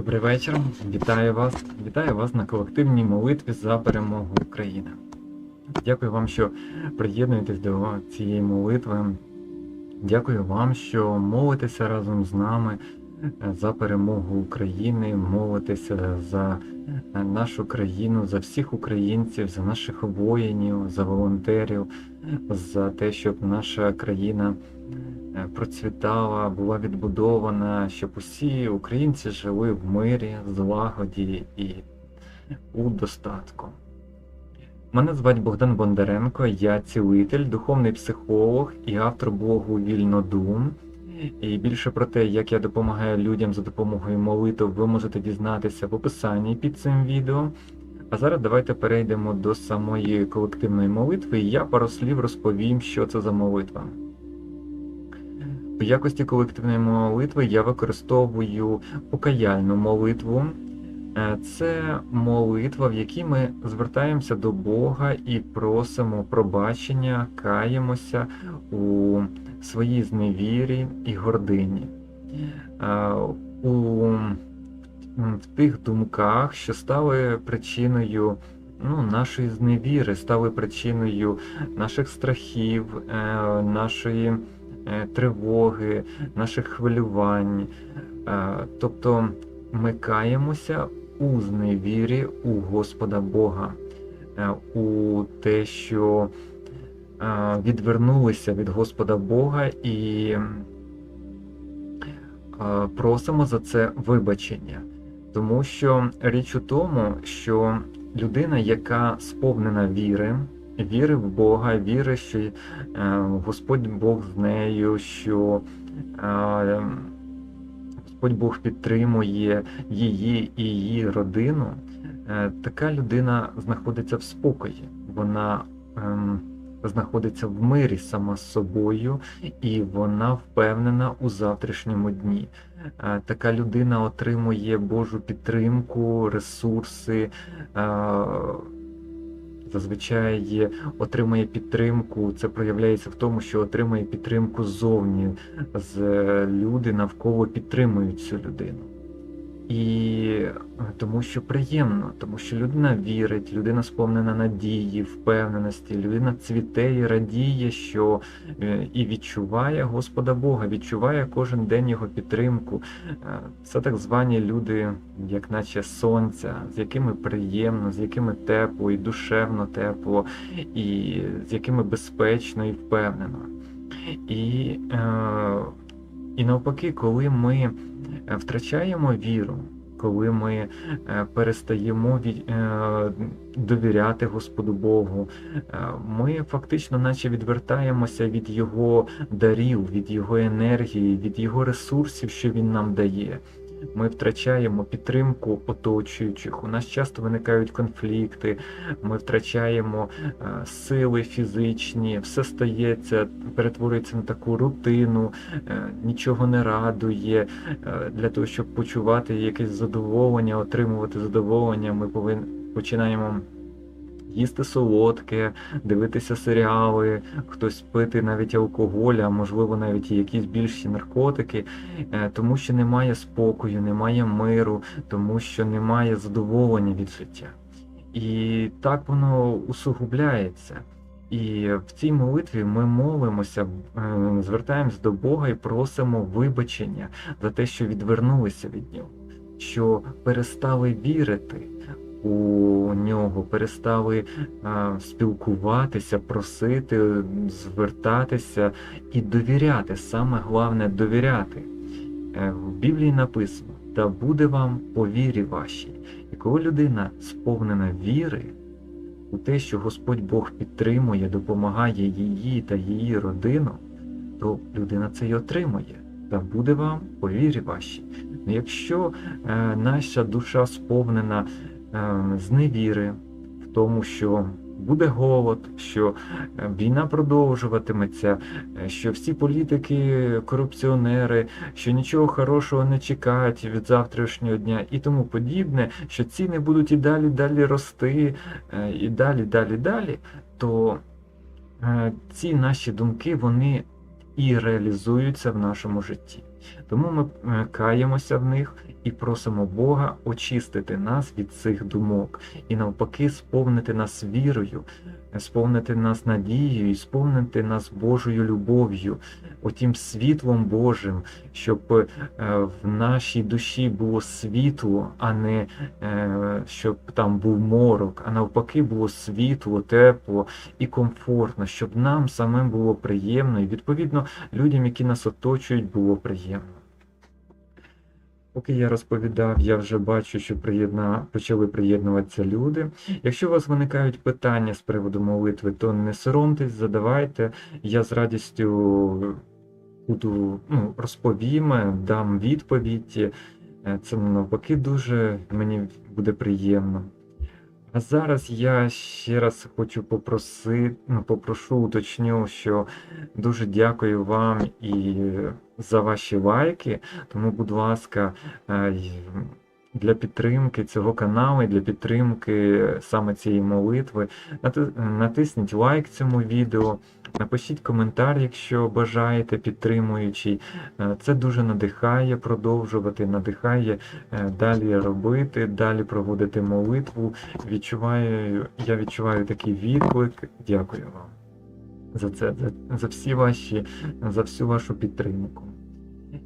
Добрий вечір. Вітаю вас. Вітаю вас на колективній молитві за перемогу України. Дякую вам, що приєднуєтесь до цієї молитви. Дякую вам, що молитеся разом з нами е, за перемогу України, молитеся за е, нашу країну, за всіх українців, за наших воїнів, за волонтерів, за те, щоб наша країна процвітала, була відбудована, щоб усі українці жили в мирі, злагоді і у достатку. Мене звати Богдан Бондаренко, я цілитель, духовний психолог і автор блогу Вільнодум. І більше про те, як я допомагаю людям за допомогою молитв, ви можете дізнатися в описанні під цим відео. А зараз давайте перейдемо до самої колективної молитви, і я пару слів розповім, що це за молитва. В якості колективної молитви я використовую покаяльну молитву. Е, Це молитва, в якій ми звертаємося до Бога і просимо пробачення, каємося у своїй зневірі і гордині. Е, У в тих думках, що стали причиною ну, нашої зневіри, стали причиною наших страхів, е, нашої тривоги, наших хвилювань. Е, Тобто ми каємося у зневірі у Господа Бога, е, у те, що е, відвернулися від Господа Бога і е, просимо за це вибачення. Тому що річ у тому, що людина, яка сповнена віри, віри в Бога, віри, що е, Господь Бог з нею, що е, Господь Бог підтримує її і її родину, е, така людина знаходиться в спокої. Вона ем, знаходиться в мирі сама з собою, і вона впевнена у завтрашньому дні. Така людина отримує Божу підтримку, ресурси. Зазвичай є- отримує підтримку. Це проявляється в тому, що отримує підтримку ззовні, з люди навколо підтримують цю людину. І е, тому що приємно, тому що людина вірить, людина сповнена надії, впевненості, людина цвіте і радіє, що е, і відчуває Господа Бога, відчуває кожен день його підтримку. Е, Це так звані люди, як наче сонця, з якими приємно, з якими тепло і душевно тепло, і з якими безпечно і впевнено. І, і навпаки, коли ми втрачаємо віру, коли ми е, перестаємо е, довіряти Господу Богу, е, ми фактично наче відвертаємося від Його дарів, від Його енергії, від Його ресурсів, що Він нам дає. Ми втрачаємо підтримку оточуючих. У нас часто виникають конфлікти, ми втрачаємо е, сили фізичні, все стається, перетворюється на таку рутину, е, нічого не радує. Е, Для того, щоб почувати якесь задоволення, отримувати задоволення, ми повинні починаємо їсти солодке, дивитися серіали, хтось пити навіть алкоголь, а можливо навіть і якісь більші наркотики, е, тому що немає спокою, немає миру, тому що немає задоволення від життя. І так воно усугубляється. І в цій молитві ми молимося, е, звертаємось до Бога і просимо вибачення за те, що відвернулися від нього, що перестали вірити у нього, перестали а, спілкуватися, просити, звертатися і довіряти. Саме головне довіряти. Е, В Біблії написано: та буде вам по вірі вашій. І коли людина сповнена віри у те, що Господь Бог підтримує, допомагає її та її родину, то людина це й отримує. Та буде вам по вірі вашій. Ну, Якщо е, наша душа сповнена е, зневіри в тому, що буде голод, що е, війна продовжуватиметься, е, що всі політики корупціонери, що нічого хорошого не чекають від завтрашнього дня і тому подібне, що ціни будуть і далі далі рости, і далі, далі, далі, то ці наші думки вони і реалізуються в нашому житті. Тому ми е, каємося в них і просимо Бога очистити нас від цих думок і навпаки сповнити нас вірою, сповнити нас надією і сповнити нас Божою любов'ю, отім світлом Божим, щоб е, в нашій душі було світло, а не е, щоб там був морок, а навпаки було світло, тепло і комфортно, щоб нам самим було приємно і відповідно людям, які нас оточують, було приємно. Поки я розповідав, я вже бачу, що приєдна... почали приєднуватися люди. Якщо у вас виникають питання з приводу молитви, то не соромтесь, задавайте. Я з радістю буду ну, розповім, дам відповідь. Е, Це навпаки дуже мені буде приємно. А зараз я ще раз хочу попросити, ну, попрошу, уточню, що дуже дякую вам і за ваші лайки. Тому, будь ласка, е, для підтримки цього каналу і для підтримки саме цієї молитви натисніть лайк цьому відео, напишіть коментар, якщо бажаєте, підтримуючий. Е, Це дуже надихає продовжувати, надихає е, далі робити, далі проводити молитву. Відчуваю, я відчуваю такий відклик. Дякую вам за це, за, за всі ваші, за всю вашу підтримку.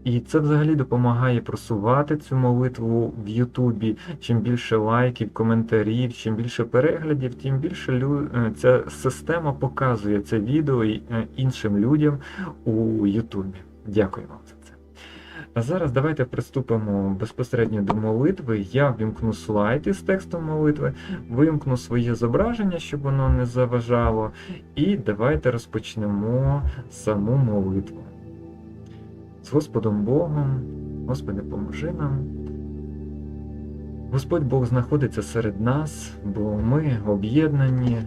І це взагалі допомагає просувати цю молитву в Ютубі. Чим більше лайків, коментарів, чим більше переглядів, тим більше лю... е, ця система показує це відео е, іншим людям у Ютубі. Дякую вам за це. А зараз давайте приступимо безпосередньо до молитви. Я вімкну слайд із текстом молитви, вимкну своє зображення, щоб воно не заважало. І давайте розпочнемо саму молитву. З Господом Богом, Господи, поможи нам. Господь Бог знаходиться серед нас, бо ми об'єднані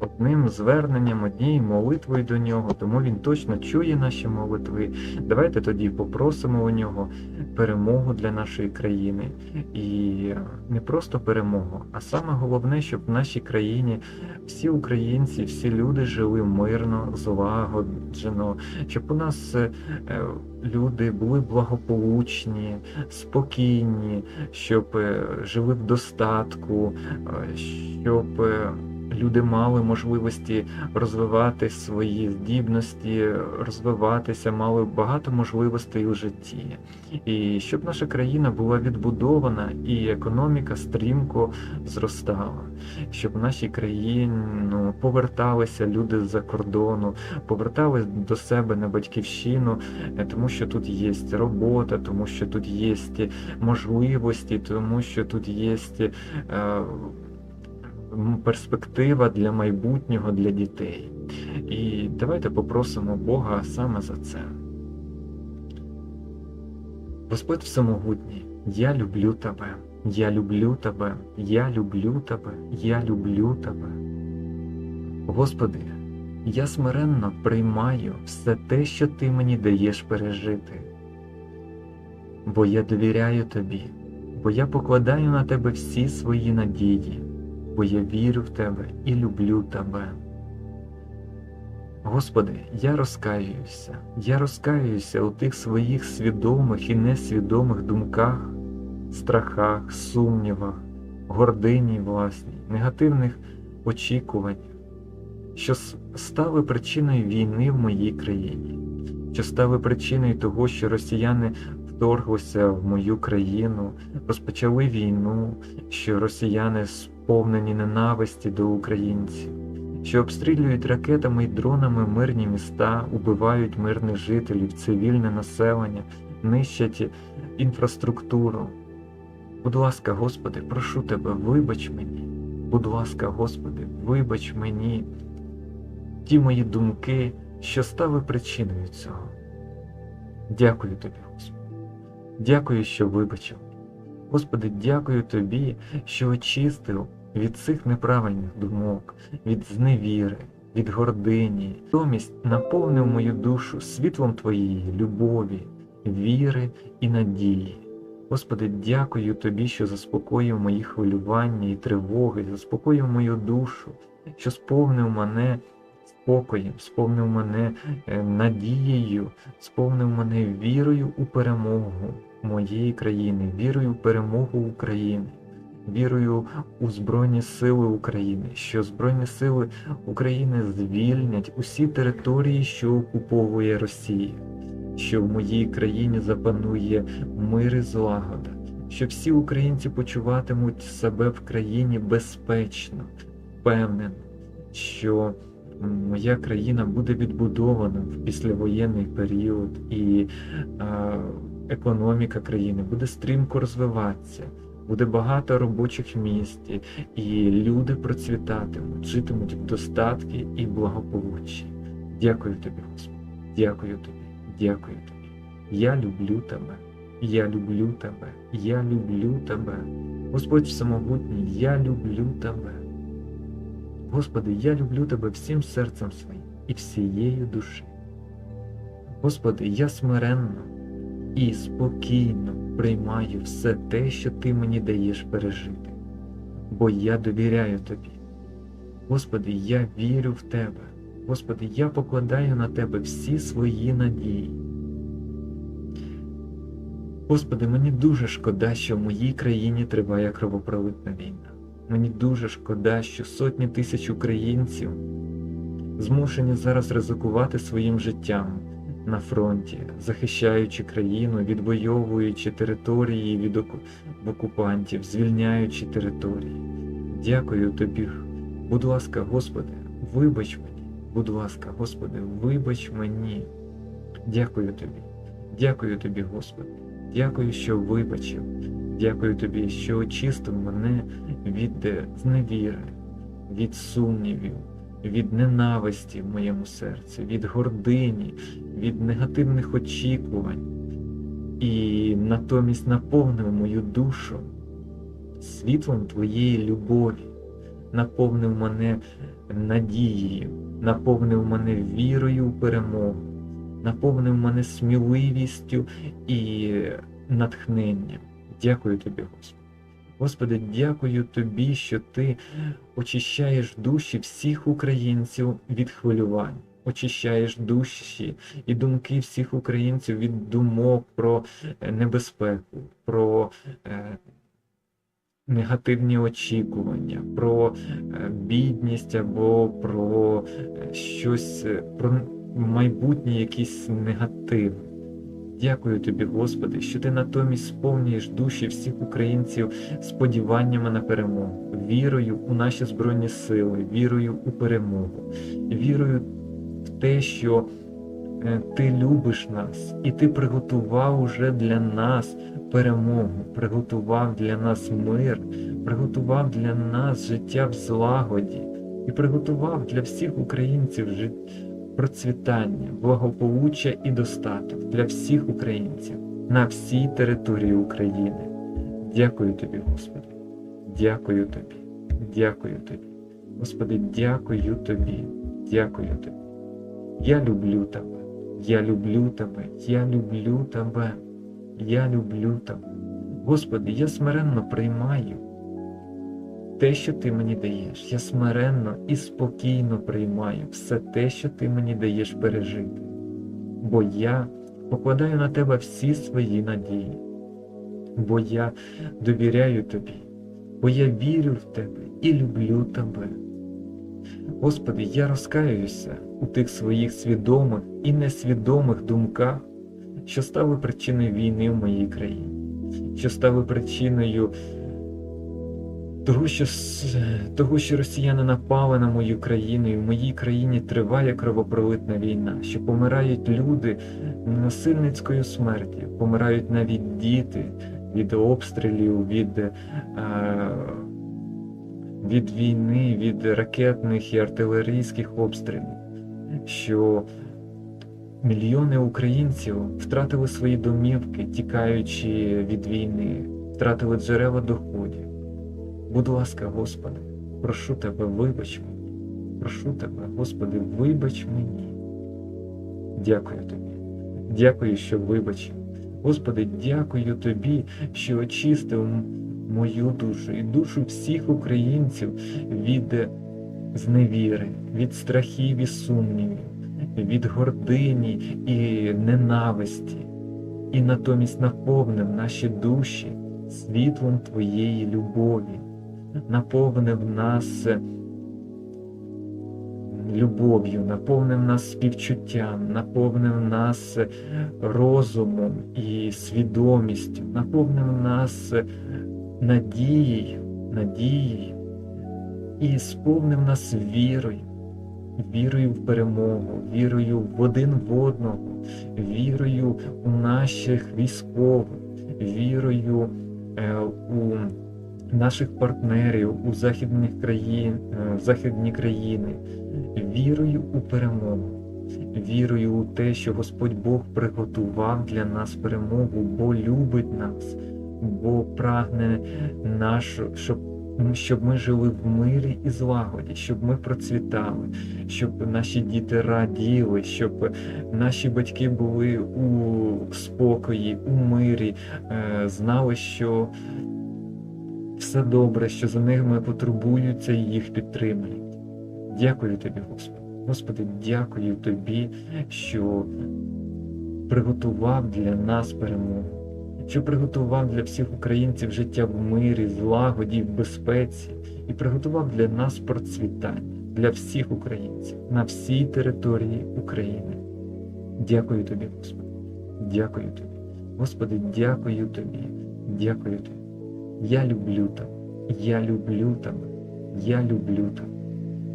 одним зверненням, однією молитвою до нього, тому він точно чує наші молитви. Давайте тоді попросимо у нього перемогу для нашої країни. І не просто перемогу, а саме головне, щоб в нашій країні всі українці, всі люди жили мирно, злагоджено, щоб у нас е, люди були благополучні, спокійні, щоб е, жили в достатку, е, щоб люди мали можливості розвивати свої здібності, розвиватися, мали багато можливостей у житті. І щоб наша країна була відбудована і економіка стрімко зростала, щоб в нашій країні ну, поверталися люди з-за кордону, повертались до себе на батьківщину, е, тому що тут є робота, тому що тут є можливості, тому що тут є перспектива для майбутнього для дітей. І давайте попросимо Бога саме за це. Господь Всемогутній, я люблю тебе, я люблю тебе, я люблю тебе, я люблю тебе. Господи, я смиренно приймаю все те, що ти мені даєш пережити, бо я довіряю тобі, бо я покладаю на тебе всі свої надії, бо я вірю в тебе і люблю тебе. Господи, я розкаююся, я розкаююся у тих своїх свідомих і несвідомих думках, страхах, сумнівах, гордині власній, негативних очікуваннях, що стали причиною війни в моїй країні, що стали причиною того, що росіяни вторглися в мою країну, розпочали війну, що росіяни сповнені ненависті до українців що обстрілюють ракетами і дронами мирні міста, убивають мирних жителів, цивільне населення, нищать інфраструктуру. Будь ласка, Господи, прошу Тебе, вибач мені. Будь ласка, Господи, вибач мені ті мої думки, що стали причиною цього. Дякую Тобі, Господи. Дякую, що вибачив. Господи, дякую Тобі, що очистив від цих неправильних думок, від зневіри, від гордині, натомість наповнив мою душу світлом Твоєї любові, віри і надії. Господи, дякую Тобі, що заспокоїв мої хвилювання і тривоги, заспокоїв мою душу, що сповнив мене спокоєм, сповнив мене е, надією, сповнив мене вірою у перемогу моєї країни, вірою в перемогу України, вірою у Збройні Сили України, що Збройні Сили України звільнять усі території, що окуповує Росія, що в моїй країні запанує мир і злагода, що всі українці почуватимуть себе в країні безпечно, впевнено, що моя країна буде відбудована в післявоєнний період, і економіка країни буде стрімко розвиватися, буде багато робочих місць, і люди процвітатимуть, житимуть в достатки і благополуччі. Дякую тобі, Господи, дякую тобі, дякую тобі. Я люблю тебе, я люблю тебе, я люблю тебе. Господь Всемогутній, я люблю тебе. Господи, я люблю Тебе всім серцем своїм і всією душі. Господи, я смиренно і спокійно приймаю все те, що Ти мені даєш пережити, бо я довіряю Тобі. Господи, я вірю в Тебе. Господи, я покладаю на Тебе всі свої надії. Господи, мені дуже шкода, що в моїй країні триває кровопролитна війна. Мені дуже шкода, що сотні тисяч українців змушені зараз ризикувати своїм життям на фронті, захищаючи країну, відвоюючи території від окупантів, звільняючи території. Дякую тобі, будь ласка, Господи, вибач мені, будь ласка, Господи, вибач мені. Дякую тобі, дякую тобі, Господи, дякую, що вибачив. Дякую тобі, що очистив мене від зневіри, від сумнівів, від ненависті в моєму серці, від гордині, від негативних очікувань і натомість наповнив мою душу світлом твоєї любові, наповнив мене надією, наповнив мене вірою в перемогу, наповнив мене сміливістю і натхненням. Дякую тобі, Господи. Господи, дякую Тобі, що Ти очищаєш душі всіх українців від хвилювань, очищаєш душі і думки всіх українців від думок про е, небезпеку, про е, негативні очікування, про е, бідність або про е, щось, е, про майбутнє якийсь негатив. Дякую тобі, Господи, що ти натомість сповнюєш душі всіх українців сподіваннями на перемогу, вірою у наші Збройні Сили, вірою у перемогу, вірою в те, що е, ти любиш нас, і ти приготував уже для нас перемогу, приготував для нас мир, приготував для нас життя в злагоді і приготував для всіх українців життя процвітання, благополуччя і достаток для всіх українців на всій території України. Дякую тобі, Господи, дякую тобі, дякую тобі. Господи, дякую тобі, дякую тобі. Я люблю тебе, я люблю тебе, я люблю тебе, я люблю тебе. Господи, я смиренно приймаю те, що ти мені даєш. Я смиренно і спокійно приймаю все те, що ти мені даєш пережити. Бо я покладаю на тебе всі свої надії, бо я довіряю тобі, бо я вірю в тебе і люблю тебе. Господи, я розкаюся у тих своїх свідомих і несвідомих думках, що стали причиною війни в моїй країні, що стали причиною того, що того, що росіяни напали на мою країну, і в моїй країні триває кровопролитна війна, що помирають люди насильницькою смерті, помирають навіть діти від обстрілів, від е, від війни, від ракетних і артилерійських обстрілів, що мільйони українців втратили свої домівки, тікаючи від війни, втратили джерела доходів. Будь ласка, Господи, прошу Тебе, вибач мені, прошу Тебе, Господи, вибач мені. Дякую Тобі, дякую, що вибачив. Господи, дякую Тобі, що очистив мою душу і душу всіх українців від зневіри, від страхів і сумнівів, від гордині і ненависті, і натомість наповнив наші душі світлом Твоєї любові, наповнив нас любов'ю, наповнив нас співчуттям, наповнив нас розумом і свідомістю, наповнив нас надією, надією і сповнив нас вірою, вірою в перемогу, вірою в один в одного, вірою у наших військових, вірою е, у наших партнерів у західних країн, е, західні країни, вірою у перемогу, вірою у те, що Господь Бог приготував для нас перемогу, бо любить нас, бо прагне нашу, щоб щоб ми жили в мирі і злагоді, щоб ми процвітали, щоб наші діти раділи, щоб наші батьки були у спокої, у мирі, е, знали, що все добре, що за ними потурбуються і їх підтримують. Дякую тобі, Господи. Господи, дякую тобі, що приготував для нас перемогу, що приготував для всіх українців життя в мирі, злагоді, в безпеці, і приготував для нас процвітання, для всіх українців на всій території України. Дякую тобі, Господи. Дякую тобі. Господи, дякую тобі, дякую тобі. Я люблю тебе, я люблю тебе, я люблю тебе.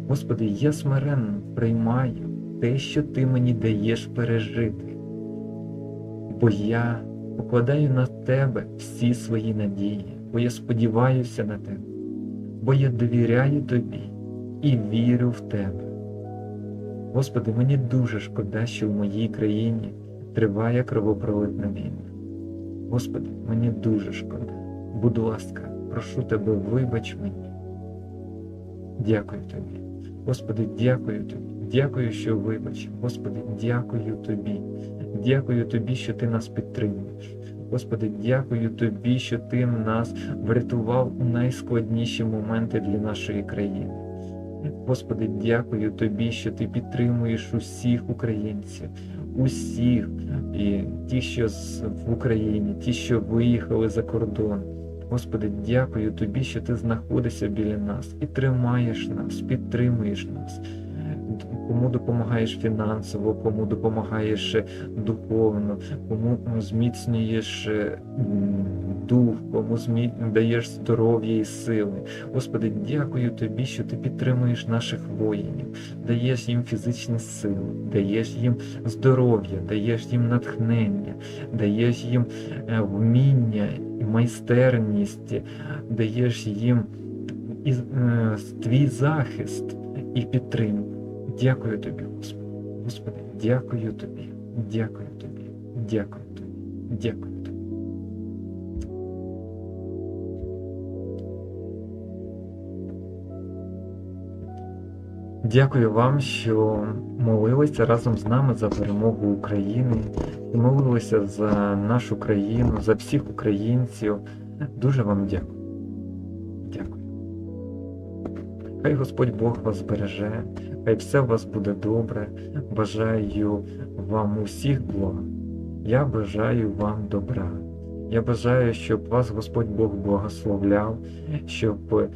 Господи, я смиренно приймаю те, що Ти мені даєш пережити, бо я покладаю на Тебе всі свої надії, бо я сподіваюся на Тебе, бо я довіряю Тобі і вірю в Тебе. Господи, мені дуже шкода, що в моїй країні триває кровопролитна війна. Господи, мені дуже шкода. Будь ласка, прошу тебе, вибач мені. Дякую тобі. Господи, дякую тобі. Дякую, що вибачив. Господи, дякую тобі. Дякую тобі, що ти нас підтримуєш. Господи, дякую тобі, що ти нас врятував у найскладніші моменти для нашої країни. Господи, дякую тобі, що ти підтримуєш усіх українців, усіх, і ті, що в Україні, ті, що виїхали за кордон. Господи, дякую Тобі, що Ти знаходишся біля нас і тримаєш нас, підтримуєш нас, кому допомагаєш фінансово, кому допомагаєш духовно, кому зміцнюєш дух, кому даєш здоров'я і сили. Господи, дякую Тобі, що Ти підтримуєш наших воїнів, даєш їм фізичні сили, даєш їм здоров'я, даєш їм натхнення, даєш їм е, вміння майстерність, даєш їм і, е, твій захист і підтримку. Дякую тобі, Господи. Господи, дякую тобі, дякую тобі, дякую тобі, дякую тобі. Дякую вам, що молилися разом з нами за перемогу України, і молилися за нашу країну, за всіх українців. Дуже вам дякую. Дякую. Хай Господь Бог вас збереже, хай все у вас буде добре. Бажаю вам усіх благ. Я бажаю вам добра. Я бажаю, щоб вас Господь Бог благословляв, щоб е,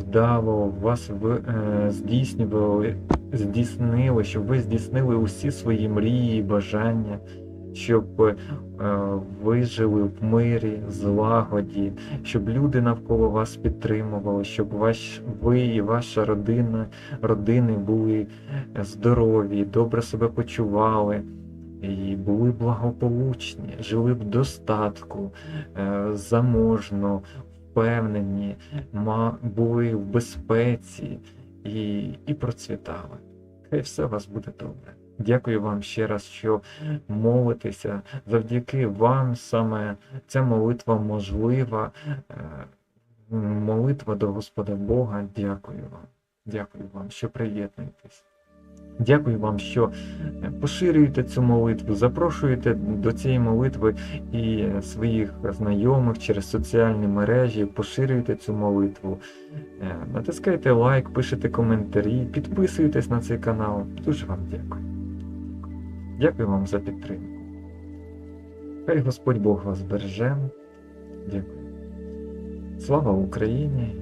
вдало вас е, здійснювали, здійснили, щоб ви здійснили усі свої мрії і бажання, щоб е, ви жили в мирі, злагоді, щоб люди навколо вас підтримували, щоб ваш, ви і ваша родина, родини були здорові, добре себе почували і були благополучні, жили в достатку, е, заможно, впевнені, були в безпеці і, і процвітали. Хай все у вас буде добре. Дякую вам ще раз, що молитеся. Завдяки вам саме ця молитва можлива. Е, молитва до Господа Бога. Дякую вам. Дякую вам, що приєднуєтесь. Дякую вам, що е, поширюєте цю молитву, запрошуєте до цієї молитви і своїх знайомих через соціальні мережі, поширюєте цю молитву, е, натискайте лайк, пишете коментарі, підписуєтесь на цей канал. Дуже вам дякую. Дякую вам за підтримку. Хай Господь Бог вас береже. Дякую. Слава Україні!